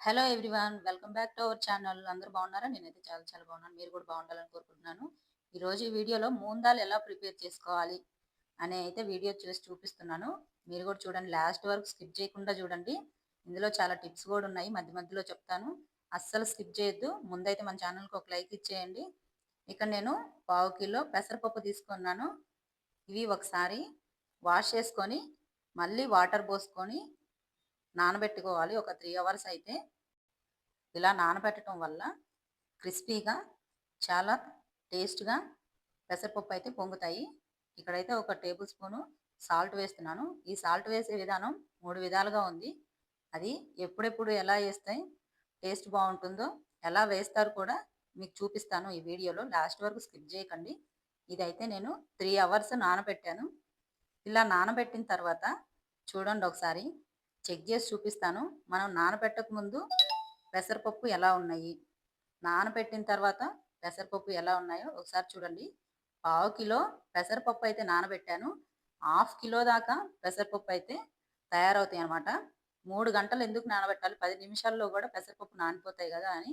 Hello everyone welcome back to our channel. అందరూ బాగున్నారా? నేనైతే చాలా చాలా బాగున్నాను. మీరు కూడా బాగుండాలని కోరుకుంటున్నాను. ఈరోజు ఈ వీడియోలో మూందాలు ఎలా ప్రిపేర్ చేసుకోవాలి అని అయితే వీడియో చూసి చూపిస్తున్నాను. మీరు కూడా చూడండి లాస్ట్ వరకు స్కిప్ చేయకుండా చూడండి. ఇందులో చాలా టిప్స్ కూడా ఉన్నాయి మధ్య మధ్యలో చెప్తాను. అస్సలు స్కిప్ చేయొద్దు. ముందైతే మన ఛానల్కి ఒక లైక్ ఇచ్చేయండి. ఇక్కడ నేను పావు కిలో పెసరపప్పు తీసుకున్నాను. ఇవి ఒకసారి వాష్ చేసుకొని మళ్ళీ వాటర్ పోసుకొని నానబెట్టుకోవాలి. ఒక త్రీ అవర్స్ అయితే ఇలా నానబెట్టడం వల్ల క్రిస్పీగా చాలా టేస్ట్గా పెసరపప్పు అయితే పొంగుతాయి. ఇక్కడైతే ఒక టేబుల్ స్పూను సాల్ట్ వేస్తున్నాను. ఈ సాల్ట్ వేసే విధానం మూడు విధాలుగా ఉంది. అది ఎప్పుడెప్పుడు ఎలా వేస్తే టేస్ట్ బాగుంటుందో ఎలా వేస్తారు కూడా మీకు చూపిస్తాను ఈ వీడియోలో. లాస్ట్ వరకు స్కిప్ చేయకండి. ఇదైతే నేను త్రీ అవర్స్ నానబెట్టాను. ఇలా నానబెట్టిన తర్వాత చూడండి ఒకసారి. చెక్ చేసి చూపిస్తాను. మనం నానబెట్టక ముందు పెసరపప్పు ఎలా ఉన్నాయి? నానబెట్టిన తర్వాత పెసరపప్పు ఎలా ఉన్నాయో ఒకసారి చూడండి. పావు కిలో పెసరపప్పు అయితే నానబెట్టాను. హాఫ్ కిలో దాకా పెసరపప్పు అయితే తయారవుతాయి అనమాట మూడు గంటలు ఎందుకు నానబెట్టాలి? పది నిమిషాల్లో కూడా పెసరపప్పు నానిపోతాయి కదా అని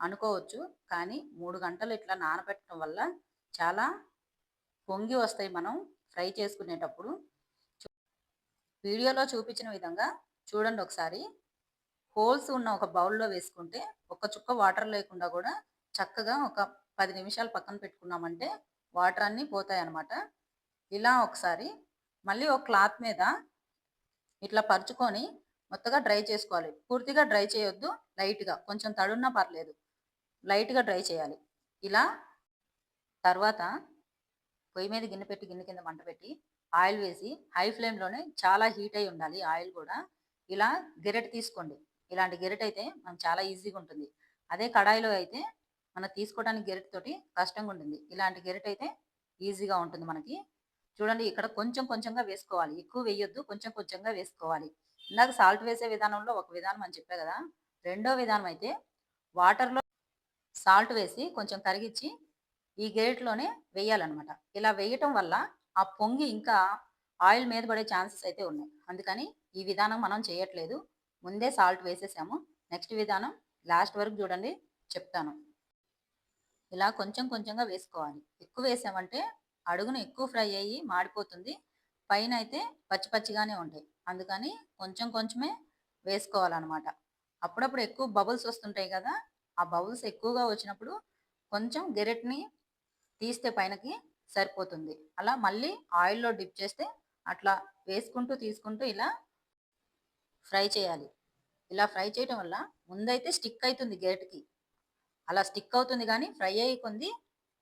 అనుకోవచ్చు. కానీ మూడు గంటలు ఇట్లా నానబెట్టడం వల్ల చాలా పొంగి వస్తాయి మనం ఫ్రై చేసుకునేటప్పుడు. వీడియోలో చూపించిన విధంగా చూడండి ఒకసారి. హోల్స్ ఉన్న ఒక బౌల్లో వేసుకుంటే ఒక చుక్క వాటర్ లేకుండా కూడా చక్కగా ఒక పది నిమిషాలు పక్కన పెట్టుకున్నామంటే వాటర్ అన్నీ పోతాయి అన్నమాట ఇలా ఒకసారి మళ్ళీ ఒక క్లాత్ మీద ఇట్లా పరుచుకొని మొత్తగా డ్రై చేసుకోవాలి. పూర్తిగా డ్రై చేయొద్దు లైట్గా. కొంచెం తడున్నా పర్లేదు. లైట్గా డ్రై చేయాలి. ఇలా తర్వాత పొయ్యి మీద గిన్నె పెట్టి గిన్నె కింద మంట పెట్టి ఆయిల్ వేసి హై ఫ్లేమ్లోనే చాలా హీట్ అయి ఉండాలి. ఆయిల్ కూడా ఇలా గెరెట్ తీసుకోండి. ఇలాంటి గెరెట్ అయితే మనం చాలా ఈజీగా ఉంటుంది. అదే కడాయిలో అయితే మనం తీసుకోవడానికి గెరెట్ తోటి కష్టంగా ఉంటుంది. ఇలాంటి గెరెట్ అయితే ఈజీగా ఉంటుంది మనకి. చూడండి ఇక్కడ కొంచెం కొంచెంగా వేసుకోవాలి. ఎక్కువ వేయొద్దు కొంచెం కొంచెంగా వేసుకోవాలి. ఇందాక సాల్ట్ వేసే విధానంలో ఒక విధానం అని చెప్పా కదా. రెండో విధానం అయితే వాటర్లో సాల్ట్ వేసి కొంచెం కరిగించి ఈ గెరెట్లోనే వేయాలన్నమాట. ఇలా వేయటం వల్ల ఆ పొంగి ఇంకా ఆయిల్ మీద పడే ఛాన్సెస్ అయితే ఉన్నాయి. అందుకని ఈ విధానం మనం చేయట్లేదు. ముందే సాల్ట్ వేసేసాము. నెక్స్ట్ విధానం లాస్ట్ వరకు చూడండి చెప్తాను. ఇలా కొంచెం కొంచెంగా వేసుకోవాలి. ఎక్కువ వేసామంటే అడుగును ఎక్కువ ఫ్రై అయ్యి మాడిపోతుంది. పైన అయితే పచ్చి పచ్చిగానే ఉంటాయి. అందుకని కొంచెం కొంచెమే వేసుకోవాలన్నమాట. అప్పుడప్పుడు ఎక్కువ బబుల్స్ వస్తుంటాయి కదా ఆ బబుల్స్ ఎక్కువగా వచ్చినప్పుడు కొంచెం గెరెట్ని తీస్తే పైనకి సరిపోతుంది. అలా మళ్ళీ ఆయిల్లో డిప్ చేస్తే అట్లా వేసుకుంటూ తీసుకుంటూ ఇలా ఫ్రై చేయాలి. ఇలా ఫ్రై చేయటం వల్ల ముందైతే స్టిక్ అవుతుంది గేట్కి. అలా స్టిక్ అవుతుంది కానీ ఫ్రై అయ్యి కొంది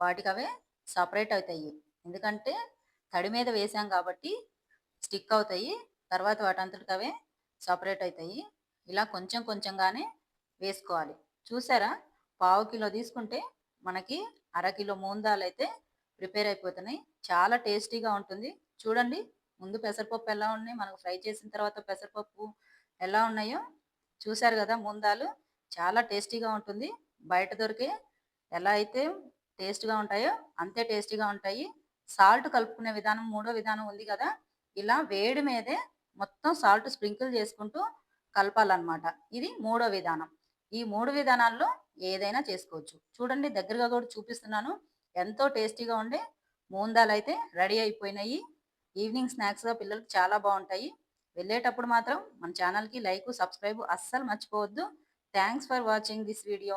వాటికి అవే సపరేట్ అవుతాయి. ఎందుకంటే తడి మీద వేసాం కాబట్టి స్టిక్ అవుతాయి. తర్వాత వాటంతటికి అవే సపరేట్ అవుతాయి. ఇలా కొంచెం కొంచెంగానే వేసుకోవాలి. చూసారా? పావు కిలో తీసుకుంటే మనకి అరకిలో మూందాలు అయితే ప్రిపేర్ అయిపోతున్నాయి. చాలా టేస్టీగా ఉంటుంది. చూడండి. ముందు పెసరపప్పు ఎలా ఉన్నాయి? మనకు ఫ్రై చేసిన తర్వాత పెసరపప్పు ఎలా ఉన్నాయో చూశారు కదా ముందాలు. చాలా టేస్టీగా ఉంటుంది. బయట దొరికే ఎలా అయితే టేస్ట్గా ఉంటాయో అంతే టేస్టీగా ఉంటాయి. సాల్ట్ కలుపుకునే విధానం మూడో విధానం ఉంది కదా. ఇలా వేడి మీదే మొత్తం సాల్ట్ స్ప్రింకిల్ చేసుకుంటూ కలపాలన్నమాట. ఇది మూడో విధానం. ఈ మూడు విధానాల్లో ఏదైనా చేసుకోవచ్చు. చూడండి దగ్గరగా కూడా చూపిస్తున్నాను. ఎంతో టేస్టీగా ఉండే మూందాలు అయితే రెడీ అయిపోయినాయి. ఈవినింగ్ స్నాక్స్గా పిల్లలకు చాలా బాగుంటాయి. వెళ్ళేటప్పుడు మాత్రం మన ఛానల్కి లైక్ సబ్స్క్రైబ్ అస్సలు మర్చిపోవద్దు. Thanks for watching this video.